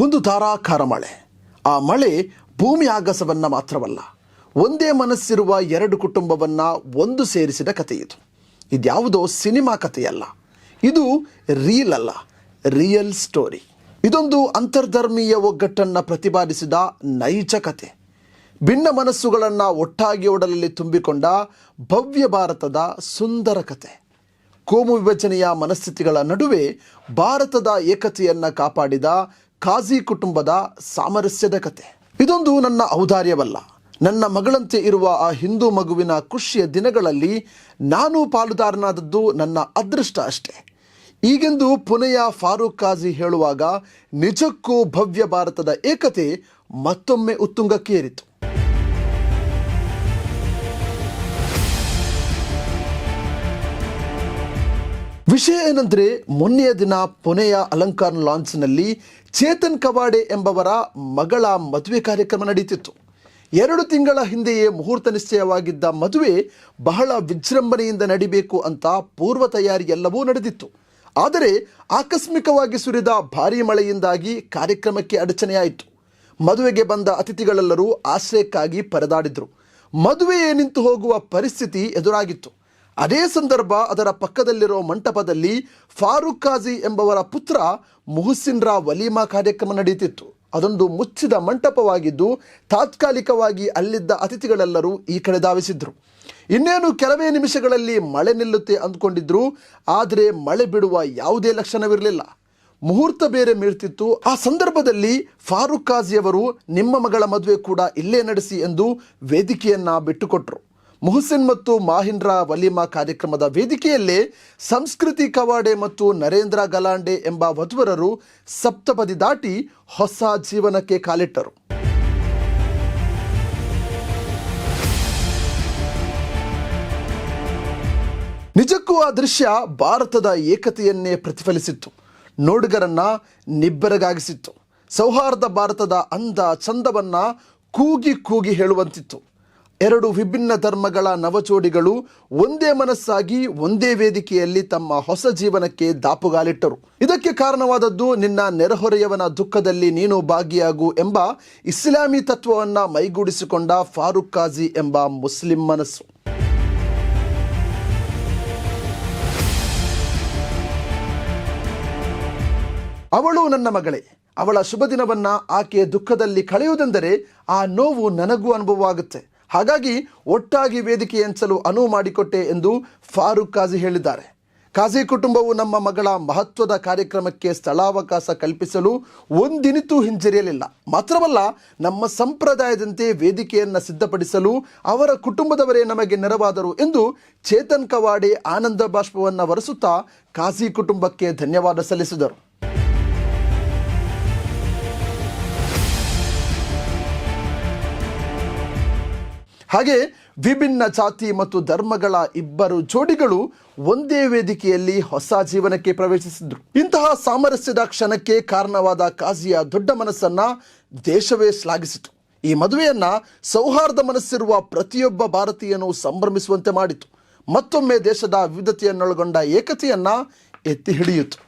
ಒಂದು ಧಾರಾಕಾರ ಮಳೆ. ಆ ಮಳೆ ಭೂಮಿ ಆಗಸವನ್ನ ಮಾತ್ರವಲ್ಲ, ಒಂದೇ ಮನಸ್ಸಿರುವ ಎರಡು ಕುಟುಂಬವನ್ನ ಒಂದು ಸೇರಿಸಿದ ಕಥೆ ಇದು ಇದ್ಯಾವುದೋ ಸಿನಿಮಾ ಕಥೆಯಲ್ಲ, ಇದು ರೀಲ್ ಅಲ್ಲ ರಿಯಲ್ ಸ್ಟೋರಿ ಇದೊಂದು ಅಂತರ್ಧರ್ಮೀಯ ಒಗ್ಗಟ್ಟನ್ನು ಪ್ರತಿಪಾದಿಸಿದ ನೈಜ ಕತೆ ಭಿನ್ನ ಮನಸ್ಸುಗಳನ್ನು ಒಟ್ಟಾಗಿ ಒಡಲಲ್ಲಿ ತುಂಬಿಕೊಂಡ ಭವ್ಯ ಭಾರತದ ಸುಂದರ ಕತೆ ಕೋಮು ವಿಭಜನೆಯ ಮನಸ್ಥಿತಿಗಳ ನಡುವೆ ಭಾರತದ ಏಕತೆಯನ್ನು ಕಾಪಾಡಿದ ಖಾಜಿ ಕುಟುಂಬದ ಸಾಮರಸ್ಯದ ಕತೆ. ಇದೊಂದು ನನ್ನ ಔದಾರ್ಯವಲ್ಲ. ನನ್ನ ಮಗಳಂತೆ ಇರುವ ಆ ಹಿಂದೂ ಮಗುವಿನ ಖುಷಿಯ ದಿನಗಳಲ್ಲಿ ನಾನು ಪಾಲುದಾರನಾದದ್ದು ನನ್ನ ಅದೃಷ್ಟ ಅಷ್ಟೇ. ಈಗೆಂದು ಪುಣೆಯ ಫಾರೂಕ್ ಖಾಜಿ ಹೇಳುವಾಗ, ನಿಜಕ್ಕೂ ಭವ್ಯ ಭಾರತದ ಏಕತೆ ಮತ್ತೊಮ್ಮೆ ಉತ್ತುಂಗಕ್ಕೇರಿತು. ವಿಷಯ ಏನಂದರೆ, ಮೊನ್ನೆಯ ದಿನ ಪುಣೆಯ ಅಲಂಕಾರ್ ಲಾಂಚ್ನಲ್ಲಿ ಚೇತನ್ ಕವಾಡೆ ಎಂಬವರ ಮಗಳ ಮದುವೆ ಕಾರ್ಯಕ್ರಮ ನಡೆಯುತ್ತಿತ್ತು ಎರಡು ತಿಂಗಳ ಹಿಂದೆಯೇ ಮುಹೂರ್ತ ನಿಶ್ಚಯವಾಗಿದ್ದ ಮದುವೆ ಬಹಳ ವಿಜೃಂಭಣೆಯಿಂದ ನಡಿಬೇಕು ಅಂತ ಪೂರ್ವ ತಯಾರಿ ಎಲ್ಲವೂ ನಡೆದಿತ್ತು. ಆದರೆ, ಆಕಸ್ಮಿಕವಾಗಿ ಸುರಿದ ಭಾರೀ ಮಳೆಯಿಂದಾಗಿ ಕಾರ್ಯಕ್ರಮಕ್ಕೆ ಅಡಚಣೆಯಾಯಿತು. ಮದುವೆಗೆ ಬಂದ ಅತಿಥಿಗಳೆಲ್ಲರೂ ಆಶ್ರಯಕ್ಕಾಗಿ ಪರದಾಡಿದರು. ಮದುವೆಯೇ ನಿಂತು ಹೋಗುವ ಪರಿಸ್ಥಿತಿ ಎದುರಾಗಿತ್ತು. ಅದೇ ಸಂದರ್ಭ ಅದರ ಪಕ್ಕದಲ್ಲಿರೋ ಮಂಟಪದಲ್ಲಿ ಫಾರೂಕ್ ಖಾಜಿ ಎಂಬವರ ಪುತ್ರ ರಾ ವಲೀಮಾ ಕಾರ್ಯಕ್ರಮ ನಡೆಯುತ್ತಿತ್ತು ಅದೊಂದು ಮುಚ್ಚಿದ ಮಂಟಪವಾಗಿದ್ದು ತಾತ್ಕಾಲಿಕವಾಗಿ ಅಲ್ಲಿದ್ದ ಅತಿಥಿಗಳೆಲ್ಲರೂ ಈ ಕಡೆ ಧಾವಿಸಿದ್ರು. ಇನ್ನೇನು ಕೆಲವೇ ನಿಮಿಷಗಳಲ್ಲಿ ಮಳೆ ನಿಲ್ಲುತ್ತೆ ಅಂದ್ಕೊಂಡಿದ್ರು, ಆದರೆ ಮಳೆ ಬಿಡುವ ಯಾವುದೇ ಲಕ್ಷಣವಿರಲಿಲ್ಲ. ಮುಹೂರ್ತ ಬೇರೆ ಮೀರ್ತಿತ್ತು. ಆ ಸಂದರ್ಭದಲ್ಲಿ ಫಾರೂಕ್ ಖಾಜಿಯವರು ನಿಮ್ಮ ಮಗಳ ಮದುವೆ ಕೂಡ ಇಲ್ಲೇ ನಡೆಸಿ ಎಂದು ವೇದಿಕೆಯನ್ನ ಬಿಟ್ಟುಕೊಟ್ರು. ಮುಹಸಿನ್ ಮತ್ತು ಮಾಹಿಂದ್ರ ವಲೀಮಾ ಕಾರ್ಯಕ್ರಮದ ವೇದಿಕೆಯಲ್ಲೇ ಸಂಸ್ಕೃತಿ ಕವಾಡೆ ಮತ್ತು ನರೇಂದ್ರ ಗಲಾಂಡೆ ಎಂಬ ವಧುವರರು ಸಪ್ತಪದಿ ದಾಟಿ ಹೊಸ ಜೀವನಕ್ಕೆ ಕಾಲಿಟ್ಟರು. ನಿಜಕ್ಕೂ ಆ ದೃಶ್ಯ ಭಾರತದ ಏಕತೆಯನ್ನೇ ಪ್ರತಿಫಲಿಸಿತ್ತು. ನೋಡುಗರನ್ನ ನಿಬ್ಬರಗಾಗಿಸಿತ್ತು. ಸೌಹಾರ್ದ ಭಾರತದ ಅಂದ ಚಂದವನ್ನ ಕೂಗಿ ಕೂಗಿ ಹೇಳುವಂತಿತ್ತು. ಎರಡು ವಿಭಿನ್ನ ಧರ್ಮಗಳ ನವಜೋಡಿಗಳು ಒಂದೇ ಮನಸ್ಸಾಗಿ ಒಂದೇ ವೇದಿಕೆಯಲ್ಲಿ ತಮ್ಮ ಹೊಸ ಜೀವನಕ್ಕೆ ದಾಪುಗಾಲಿಟ್ಟರು. ಇದಕ್ಕೆ ಕಾರಣವಾದದ್ದು ನಿನ್ನ ನೆರೆಹೊರೆಯವನ ದುಃಖದಲ್ಲಿ ನೀನು ಭಾಗಿಯಾಗು ಎಂಬ ಇಸ್ಲಾಮಿ ತತ್ವವನ್ನು ಮೈಗೂಡಿಸಿಕೊಂಡ ಫಾರೂಕ್ ಖಾಜಿ ಎಂಬ ಮುಸ್ಲಿಂ ಮನಸ್ಸು. ಅವಳು ನನ್ನ ಮಗಳೇ, ಅವಳ ಶುಭ ದಿನವನ್ನ ಆಕೆಯ ದುಃಖದಲ್ಲಿ ಕಳೆಯುವುದೆಂದರೆ ಆ ನೋವು ನನಗೂ ಅನುಭವವಾಗುತ್ತೆ. ಹಾಗಾಗಿ ಒಟ್ಟಾಗಿ ವೇದಿಕೆ ಹಂಚಲು ಅನುವು ಮಾಡಿಕೊಟ್ಟೆ ಎಂದು ಫಾರೂಕ್ ಖಾಜಿ ಹೇಳಿದ್ದಾರೆ. ಕಾಜಿ ಕುಟುಂಬವು ನಮ್ಮ ಮಗಳ ಮಹತ್ವದ ಕಾರ್ಯಕ್ರಮಕ್ಕೆ ಸ್ಥಳಾವಕಾಶ ಕಲ್ಪಿಸಲು ಒಂದಿನಿತೂ ಹಿಂಜರಿಯಲಿಲ್ಲ. ಮಾತ್ರವಲ್ಲ, ನಮ್ಮ ಸಂಪ್ರದಾಯದಂತೆ ವೇದಿಕೆಯನ್ನು ಸಿದ್ಧಪಡಿಸಲು ಅವರ ಕುಟುಂಬದವರೇ ನಮಗೆ ನೆರವಾದರು ಎಂದು ಚೇತನ್ ಕವಾಡೆ ಆನಂದ ಬಾಷ್ಪವನ್ನು ವರೆಸುತ್ತಾ ಕಾಜಿ ಕುಟುಂಬಕ್ಕೆ ಧನ್ಯವಾದ ಸಲ್ಲಿಸಿದರು. ಹಾಗೆ ವಿಭಿನ್ನ ಜಾತಿ ಮತ್ತು ಧರ್ಮಗಳ ಇಬ್ಬರು ಜೋಡಿಗಳು ಒಂದೇ ವೇದಿಕೆಯಲ್ಲಿ ಹೊಸ ಜೀವನಕ್ಕೆ ಪ್ರವೇಶಿಸಿದ್ರು. ಇಂತಹ ಸಾಮರಸ್ಯದ ಕ್ಷಣಕ್ಕೆ ಕಾರಣವಾದ ಕಾಜಿಯ ದೊಡ್ಡ ಮನಸ್ಸನ್ನ ದೇಶವೇ ಶ್ಲಾಘಿಸಿತು. ಈ ಮದುವೆಯನ್ನ ಸೌಹಾರ್ದ ಮನಸ್ಸಿರುವ ಪ್ರತಿಯೊಬ್ಬ ಭಾರತೀಯನು ಸಂಭ್ರಮಿಸುವಂತೆ ಮಾಡಿತು. ಮತ್ತೊಮ್ಮೆ ದೇಶದ ವಿವಿಧತೆಯನ್ನೊಳಗೊಂಡ ಏಕತೆಯನ್ನ ಎತ್ತಿ ಹಿಡಿಯಿತು.